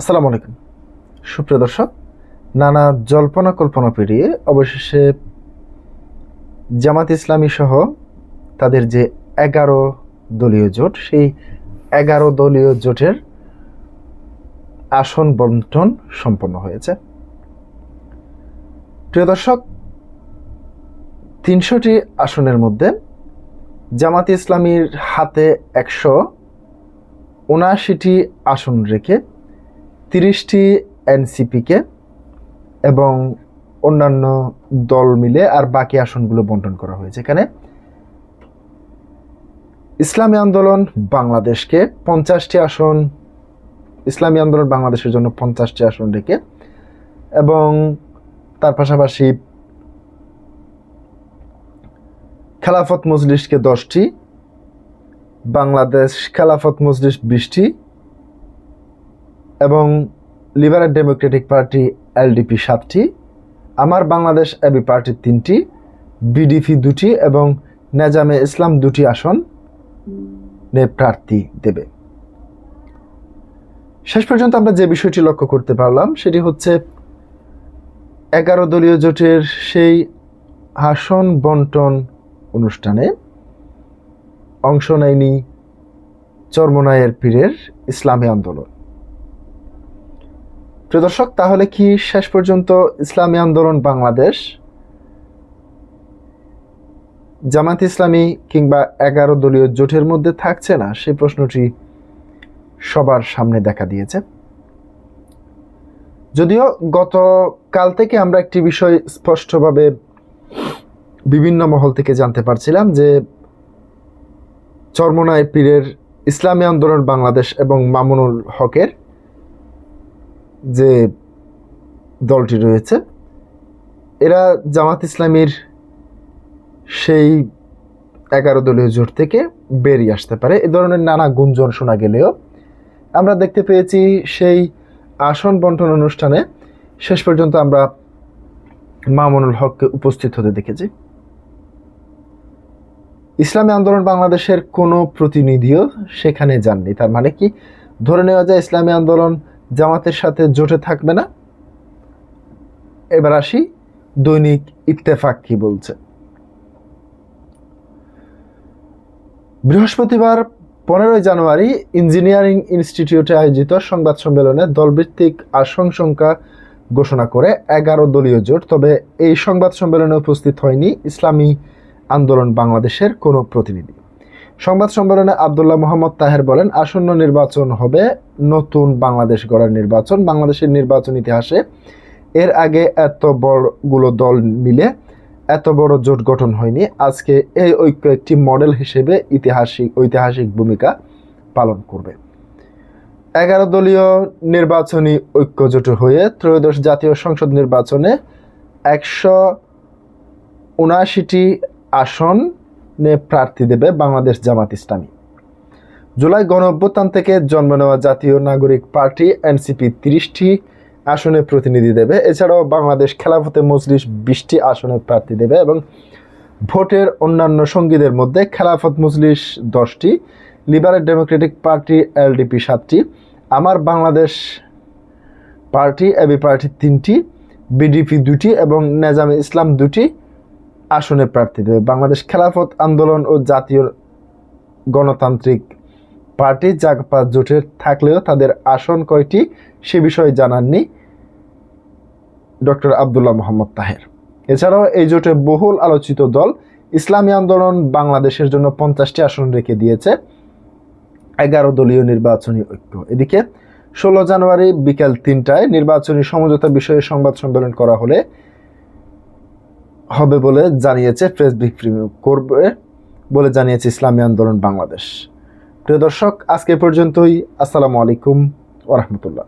আসসালামু আলাইকুম। সুপ্রিয় দর্শক, নানা জল্পনা কল্পনা পেরিয়ে অবশেষে জামাত ইসলামী সহ তাদের যে এগারো দলীয় জোট, সেই এগারো দলীয় জোটের আসন বন্টন সম্পন্ন হয়েছে। প্রিয় দর্শক, তিনশোটি আসনের মধ্যে জামাত ইসলামীর হাতে একশো উনআশিটি আসন রেখে তিরিশটি এনসিপিকে এবং অন্যান্য দল মিলে আর বাকি আসনগুলো বন্টন করা হয়েছে। এখানে ইসলামী আন্দোলন বাংলাদেশকে পঞ্চাশটি আসন, ইসলামী আন্দোলন বাংলাদেশের জন্য পঞ্চাশটি আসন রেখে এবং তার পাশাপাশি খেলাফত মজলিসকে দশটি, বাংলাদেশ খেলাফত মজলিস বিশটি এবং লিবারেল ডেমোক্রেটিক পার্টি এলডিপি সাতটি, আমার বাংলাদেশ এবি পার্টি তিনটি বিডিপি দুটি এবং নেজামে ইসলাম দুটি আসন নে প্রার্থী দেবে। শেষ পর্যন্ত আমরা যে বিষয়টি লক্ষ্য করতে পারলাম সেটি হচ্ছে এগারো দলীয় জোটের সেই আসন বন্টন অনুষ্ঠানে অংশ নেয়নি চর্মনায়ের পীরের ইসলামী আন্দোলন। প্রিয় দর্শক, তাহলে কি শেষ পর্যন্ত ইসলামী আন্দোলন বাংলাদেশ? জামাত ইসলামী কিংবা এগারো দলীয় জোটের মধ্যে থাকছে না? সেই প্রশ্নটি সবার সামনে দেখা দিয়েছে। যদিও গত কাল থেকে আমরা একটি বিষয় স্পষ্টভাবে বিভিন্ন মহল থেকে জানতে পারছিলাম যে চর্মনায় পীরের ইসলামী আন্দোলন বাংলাদেশ এবং মামুনুল হকের যে দলটি রয়েছে, এরা জামাত ইসলামীর সেই এগারো দলীয় জোট থেকে বেরিয়ে আসতে পারে। এ ধরনের নানা গুঞ্জন শোনা গেলেও আমরা দেখতে পেয়েছি সেই আসন বন্টন অনুষ্ঠানে শেষ পর্যন্ত আমরা মামুনুল হককে উপস্থিত হতে দেখেছি। ইসলামী আন্দোলন বাংলাদেশের কোনো প্রতিনিধিও সেখানে যাননি। তার মানে কি? ধরে নেওয়া যায় ইসলামী আন্দোলন জামাতের সাথে জোটে থাকবে না। এবার আসি দৈনিক ইত্তেফাক কি বলছে। বৃহস্পতিবার পনেরোই জানুয়ারি ইঞ্জিনিয়ারিং ইনস্টিটিউটে আয়োজিত সংবাদ সম্মেলনে দলভিত্তিক আসন সংখ্যা ঘোষণা করে এগারো দলীয় জোট। তবে এই সংবাদ সম্মেলনে উপস্থিত হয়নি ইসলামী আন্দোলন বাংলাদেশের কোনো প্রতিনিধি। সংবাদ সম্মেলনে আবদুল্লাহ মোহাম্মদ তাহের বলেন, আসন্ন নির্বাচন হবে নতুন বাংলাদেশ গড়ার নির্বাচন। বাংলাদেশের নির্বাচন ইতিহাসে এর আগে এত বড়গুলো দল মিলে এত বড় জোট গঠন হয়নি। আজকে এই ঐক্য একটি মডেল হিসেবে ইতিহাসিক, ঐতিহাসিক ভূমিকা পালন করবে। এগারো দলীয় নির্বাচনী ঐক্য জোট হয়ে ত্রয়োদশ জাতীয় সংসদ নির্বাচনে একশো উনআশিটি আসন প্রার্থী দেবে বাংলাদেশ জামাত ইসলামী। জুলাই গণ অভ্যুত্থান থেকে জন্ম নেওয়া জাতীয় নাগরিক পার্টি এনসিপি তিরিশটি আসনে প্রতিনিধি দেবে। এছাড়াও বাংলাদেশ খেলাফতে মজলিস বিশটি আসনে প্রার্থী দেবে এবং ভোটের অন্যান্য সঙ্গীদের মধ্যে খেলাফত মজলিস দশটি, লিবারেল ডেমোক্রেটিক পার্টি এলডিপি সাতটি, Amar Bangladesh party AB party তিনটি, বিডিপি দুটি এবং নেজামে ইসলাম দুটি আসনে প্রার্থী দেবে। বাংলাদেশ খেলাফত আন্দোলন ও জাতীয় গণতান্ত্রিক পার্টি জাগপা জোটের থাকলেও তাদের আসন কয়টি সে বিষয়ে জানাননি ডক্টর আবদুল্লাহ মোহাম্মদ তাহের। এছাড়াও এই জোটে বহুল আলোচিত দল ইসলামী আন্দোলন বাংলাদেশের জন্য পঞ্চাশটি আসন রেখে দিয়েছে। এগারো দলীয় নির্বাচনী ঐক্য। এদিকে ষোলো জানুয়ারি বিকেল তিনটায় নির্বাচনী সমঝোতা বিষয়ে সংবাদ সম্মেলন করা হলে হবে বলে জানিয়েছে প্রেস বিক্রি করবে বলে জানিয়েছে ইসলামী আন্দোলন বাংলাদেশ। প্রিয় দর্শক, আজকে পর্যন্তই। আসসালামু আলাইকুম ওরহমতুল্লাহ